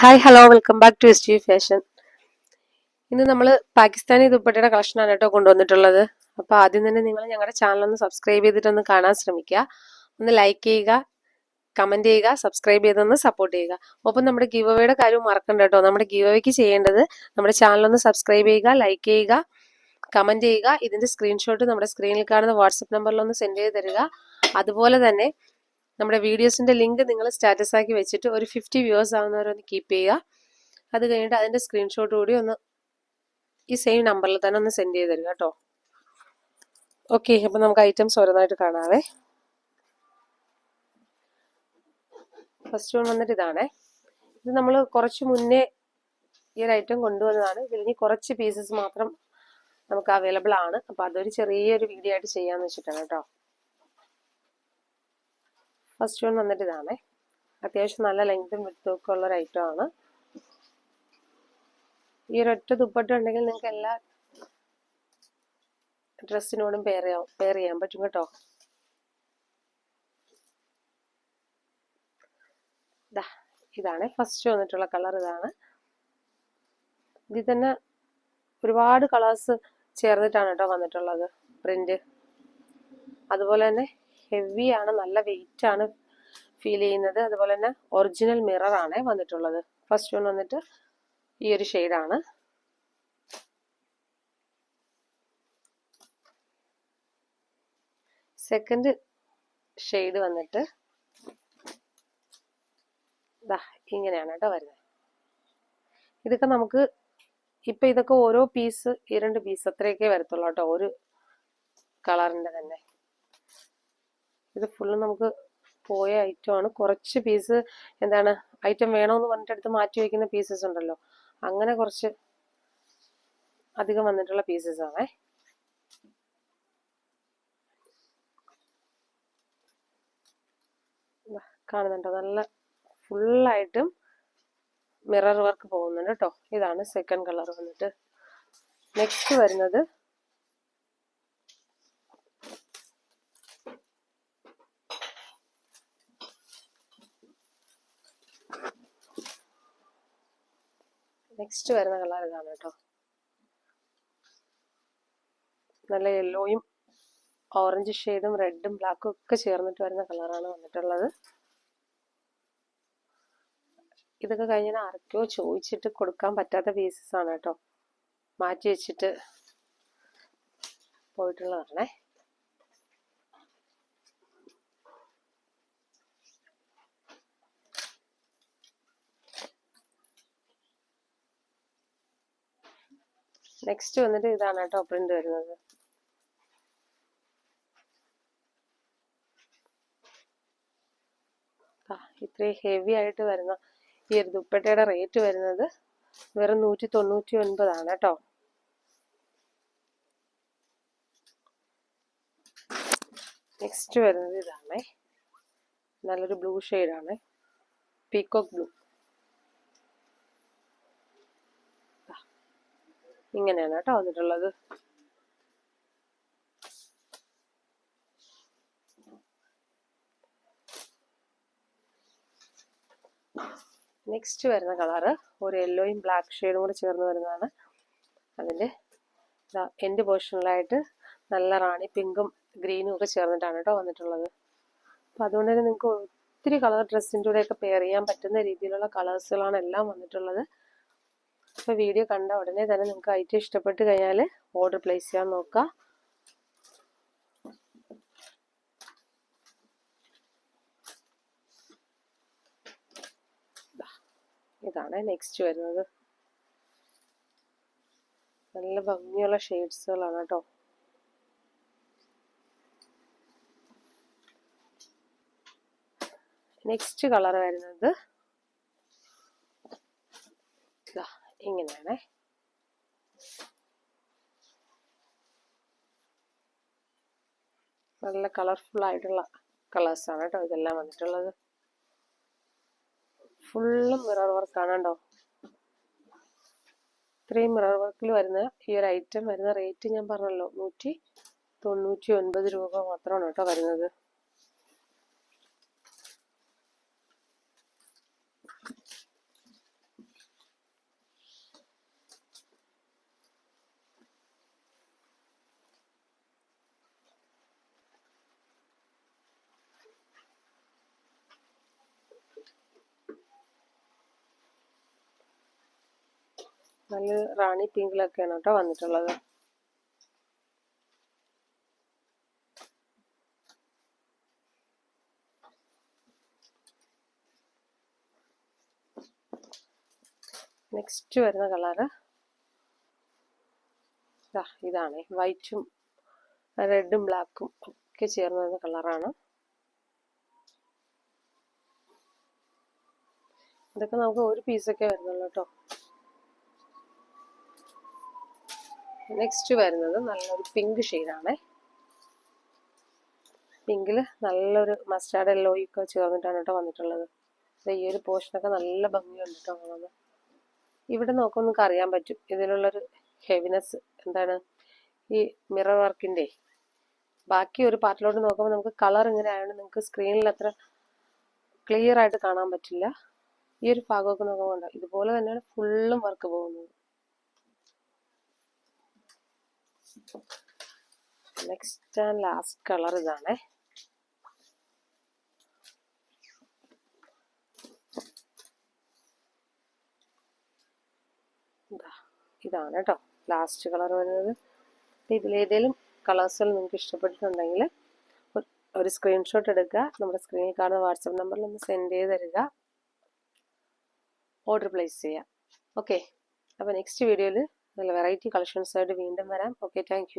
Hi hello welcome back to S G fashion ഇന്ന് നമ്മൾ പാകിസ്ഥാനി ദുപ്പട്ടയുടെ കളക്ഷനാണ് കേട്ടോ കൊണ്ടുവന്നിട്ടുള്ളത്. അപ്പോൾ ആദ്യം തന്നെ നിങ്ങൾ ഞങ്ങളുടെ ചാനൽ ഒന്ന് സബ്സ്ക്രൈബ് ചെയ്തിട്ടൊന്ന് കാണാൻ ശ്രമിക്കുക. ഒന്ന് ലൈക്ക് ചെയ്യുക കമന്റ് ചെയ്യുക സബ്സ്ക്രൈബ് ചെയ്തൊന്ന് സപ്പോർട്ട് ചെയ്യുക. ഒപ്പം നമ്മുടെ ഗീവ് അവയുടെ കാര്യം മറക്കണ്ട കേട്ടോ. നമ്മുടെ ഗീവ് അവയ്ക്ക് ചെയ്യേണ്ടത് നമ്മുടെ ചാനൽ ഒന്ന് സബ്സ്ക്രൈബ് ചെയ്യുക ലൈക്ക് ചെയ്യുക കമന്റ് ചെയ്യുക. ഇതിന്റെ സ്ക്രീൻഷോട്ട് നമ്മുടെ സ്ക്രീനിൽ കാണുന്ന വാട്സപ്പ് നമ്പറിൽ ഒന്ന് സെൻഡ് ചെയ്ത് തരിക. അതുപോലെ തന്നെ നമ്മുടെ വീഡിയോസിന്റെ ലിങ്ക് നിങ്ങൾ സ്റ്റാറ്റസ് ആക്കി വെച്ചിട്ട് ഒരു ഫിഫ്റ്റി വ്യൂവേഴ്സ് ആവുന്നവരൊന്ന് കീപ്പ് ചെയ്യുക. അത് കഴിഞ്ഞിട്ട് അതിന്റെ സ്ക്രീൻഷോട്ട് കൂടി ഒന്ന് ഈ സെയിം നമ്പറിൽ തന്നെ ഒന്ന് സെൻഡ് ചെയ്ത് തരിക കേട്ടോ. ഓക്കെ അപ്പം നമുക്ക് ഐറ്റംസ് ഓരോന്നായിട്ട് കാണാവേ. ഫസ്റ്റ് വൺ വന്നിട്ട് ഇതാണേ. ഇത് നമ്മൾ കുറച്ച് മുന്നേ ഈ ഒരു ഐറ്റം കൊണ്ടുവന്നതാണ്. ഇതിലിനി കുറച്ച് പീസസ് മാത്രം നമുക്ക് അവൈലബിൾ ആണ്. അപ്പോൾ അതൊരു ചെറിയൊരു വീഡിയോ ആയിട്ട് ചെയ്യാമെന്ന് വെച്ചിട്ടാണ് കേട്ടോ. ഫസ്റ്റ് വൺ വന്നിട്ട് ഇതാണേ. അത്യാവശ്യം നല്ല ലെങ്ത്തും വിട്ടും ഒക്കെ ഉള്ള ഒരു ഐറ്റം ആണ്. ഈ ഒരൊറ്റ ദുപ്പട്ട ഉണ്ടെങ്കിൽ നിങ്ങൾക്ക് എല്ലാ ഡ്രസ്സിനോടും പെയർ ചെയ്യാം പെയർ ചെയ്യാൻ പറ്റും കേട്ടോ. ഇതാണ് ഫസ്റ്റ് വന്നിട്ടുള്ള കളർ ഇതാണ്. ഇതിൽ തന്നെ ഒരുപാട് കളേഴ്സ് ചേർന്നിട്ടാണ് കേട്ടോ വന്നിട്ടുള്ളത് പ്രിന്റ് അതുപോലെ തന്നെ ഹെവി ആണ് നല്ല വെയിറ്റ് ആണ്. ഫീൽ ചെയ്യുന്നത് അതുപോലെ തന്നെ ഒറിജിനൽ മിറർ ആണ് വന്നിട്ടുള്ളത്. ഫസ്റ്റ് വൺ വന്നിട്ട് ഈ ഒരു ഷെയ്ഡാണ് സെക്കൻഡ് ഷെയ്ഡ് വന്നിട്ട് ഇങ്ങനെയാണ് കേട്ടോ വരുന്നത്. ഇതൊക്കെ നമുക്ക് ഇപ്പൊ ഇതൊക്കെ ഓരോ പീസ് ഈ രണ്ട് പീസ് അത്രയൊക്കെ വരത്തുള്ളൂ കേട്ടോ. ഒരു കളറിന്റെ തന്നെ. ഇത് ഫുള്ള് നമുക്ക് പോയ ഐറ്റം ആണ്. കുറച്ച് പീസ് എന്താണ് ഐറ്റം വേണമെന്ന് പറഞ്ഞിട്ട് എടുത്ത് മാറ്റി വയ്ക്കുന്ന പീസസ് ഉണ്ടല്ലോ. അങ്ങനെ കുറച്ച് അധികം വന്നിട്ടുള്ള പീസസ് ആണേ. കാണുന്നുണ്ടോ? നല്ല ഫുള്ളായിട്ടും മിറർ വർക്ക് പോകുന്നുണ്ട് കേട്ടോ ഇതാണ് സെക്കൻഡ് കളർ വന്നിട്ട്. നെക്സ്റ്റ് വരുന്നത് നെക്സ്റ്റ് വരുന്ന കളർ ഇതാണ് കേട്ടോ. നല്ല യെല്ലോയും ഓറഞ്ച് ഷെയ്ഡും റെഡും ബ്ലാക്കും ഒക്കെ ചേർന്നിട്ട് വരുന്ന കളറാണ് വന്നിട്ടുള്ളത്. ഇതൊക്കെ കഴിഞ്ഞാൽ ആർക്കോ ചോദിച്ചിട്ട് കൊടുക്കാൻ പറ്റാത്ത പീസസ് ആണ് കേട്ടോ. മാറ്റി വെച്ചിട്ട് പോയിട്ടുള്ളതാണേ. നെക്സ്റ്റ് വന്നിട്ട് ഇതാണ് കേട്ടോ പ്രിന്റ് വരുന്നത്. ഇത്രയും ഹെവി ആയിട്ട് വരുന്ന ഈ ഒരു ദുപ്പട്ടയുടെ റേറ്റ് വരുന്നത് വെറും നൂറ്റി തൊണ്ണൂറ്റി ഒൻപതാണ് കേട്ടോ. നെക്സ്റ്റ് വരുന്നത് ഇതാണേ. നല്ലൊരു ബ്ലൂ ആണ്. പീക്കോക്ക് ബ്ലൂ ഇങ്ങനെയാണ് കേട്ടോ വന്നിട്ടുള്ളത്. നെക്സ്റ്റ് വരുന്ന കളറ് ഒരു യെല്ലോയും ബ്ലാക്ക് ഷെയ്ഡും കൂടി ചേർന്ന് വരുന്നതാണ്. അതിന്റെ എന്റെ പോർഷനിലായിട്ട് നല്ല റാണി പിങ്കും ഗ്രീനും ഒക്കെ ചേർന്നിട്ടാണ് കേട്ടോ വന്നിട്ടുള്ളത്. അപ്പം അതുകൊണ്ട് തന്നെ നിങ്ങൾക്ക് ഒത്തിരി കളർ ഡ്രസ്സിന്റെ കൂടെയൊക്കെ പെയർ ചെയ്യാൻ പറ്റുന്ന രീതിയിലുള്ള കളേഴ്സുകളാണ് എല്ലാം വന്നിട്ടുള്ളത്. അപ്പോൾ വീഡിയോ കണ്ട ഉടനെ തന്നെ നിങ്ങൾക്ക് ഐറ്റം ഇഷ്ടപ്പെട്ട് കഴിഞ്ഞാൽ ഓർഡർ പ്ലേസ് ചെയ്യാൻ നോക്കുക ഇതാണ് നെക്സ്റ്റ് വരുന്നത്. നല്ല ഭംഗിയുള്ള ഷെയ്ഡ്സുകളാണ് കേട്ടോ നെക്സ്റ്റ് കളർ വരുന്നത്. ഇങ്ങനെയാണേ. നല്ല കളർഫുൾ ആയിട്ടുള്ള കളേഴ്സാണ് കേട്ടോ ഇതെല്ലാം വന്നിട്ടുള്ളത്. ഫുള്ളും മിറർ വർക്കാണ് കേട്ടോ. ഇത്രയും മിറർ വർക്കിൽ വരുന്ന ഈ ഒരു ഐറ്റം വരുന്ന റേറ്റ് ഞാൻ പറഞ്ഞല്ലോ നൂറ്റി തൊണ്ണൂറ്റി ഒൻപത് രൂപ മാത്രമാണ് കേട്ടോ വരുന്നത്. നല്ല റാണി പിങ്കിലൊക്കെയാണ് കേട്ടോ വന്നിട്ടുള്ളത്. നെക്സ്റ്റ് വരുന്ന കളറ് ഇതാണ്. വൈറ്റും റെഡും ബ്ലാക്കും ഒക്കെ ചേർന്ന് വരുന്ന കളറാണ് ഇതൊക്കെ നമുക്ക് ഒരു പീസൊക്കെ വരുന്നുള്ളൂ കേട്ടോ. നെക്സ്റ്റ് വരുന്നത് നല്ലൊരു പിങ്ക് ഷെയ്ഡാണേ പിങ്കിൽ നല്ലൊരു മസ്റ്റാർഡ് എല്ലോയൊക്കെ ചേർന്നിട്ടാണ് കേട്ടോ വന്നിട്ടുള്ളത്. ഈ ഒരു പോർഷനൊക്കെ നല്ല ഭംഗിയുണ്ട് കേട്ടോ കാണുന്നത് ഇവിടെ നോക്കുമ്പോൾ നിങ്ങൾക്ക് അറിയാൻ പറ്റും. ഇതിലുള്ളൊരു ഹെവിനെസ് എന്താണ്? ഈ മിറർ വർക്കിന്റെ ബാക്കി ഒരു പാർട്ടിലോട്ട് നോക്കുമ്പോൾ നമുക്ക് കളർ ഇങ്ങനെ ആയതുകൊണ്ട് നിങ്ങൾക്ക് സ്ക്രീനിൽ അത്ര ക്ലിയർ ആയിട്ട് കാണാൻ പറ്റില്ല. ഈ ഒരു ഭാഗമൊക്കെ നോക്കുമ്പോൾ ഇതുപോലെ തന്നെയാണ് ഫുള്ളും വർക്ക് പോകുന്നത്. നെക്സ്റ്റ് ആൻഡ് ലാസ്റ്റ് കളർ ഇതാണേ. ഇതാണ് കേട്ടോ ലാസ്റ്റ് കളർ വരുന്നത്. ഇതിലേതെങ്കിലും കളേഴ്സിൽ നിങ്ങൾക്ക് ഇഷ്ടപ്പെട്ടിട്ടുണ്ടെങ്കിൽ ഒരു സ്ക്രീൻഷോട്ട് എടുക്കുക. നമ്മുടെ സ്ക്രീനിൽ കാണുന്ന വാട്സപ്പ് നമ്പറിൽ ഒന്ന് സെൻഡ് ചെയ്ത് തരിക. ഓർഡർ പ്ലേസ് ചെയ്യാം. ഓക്കെ അപ്പോൾ നെക്സ്റ്റ് വീഡിയോയിൽ നല്ല വെറൈറ്റി കളക്ഷൻസ് കളക്ഷൻസായിട്ട് വീണ്ടും വരാം. Okay thank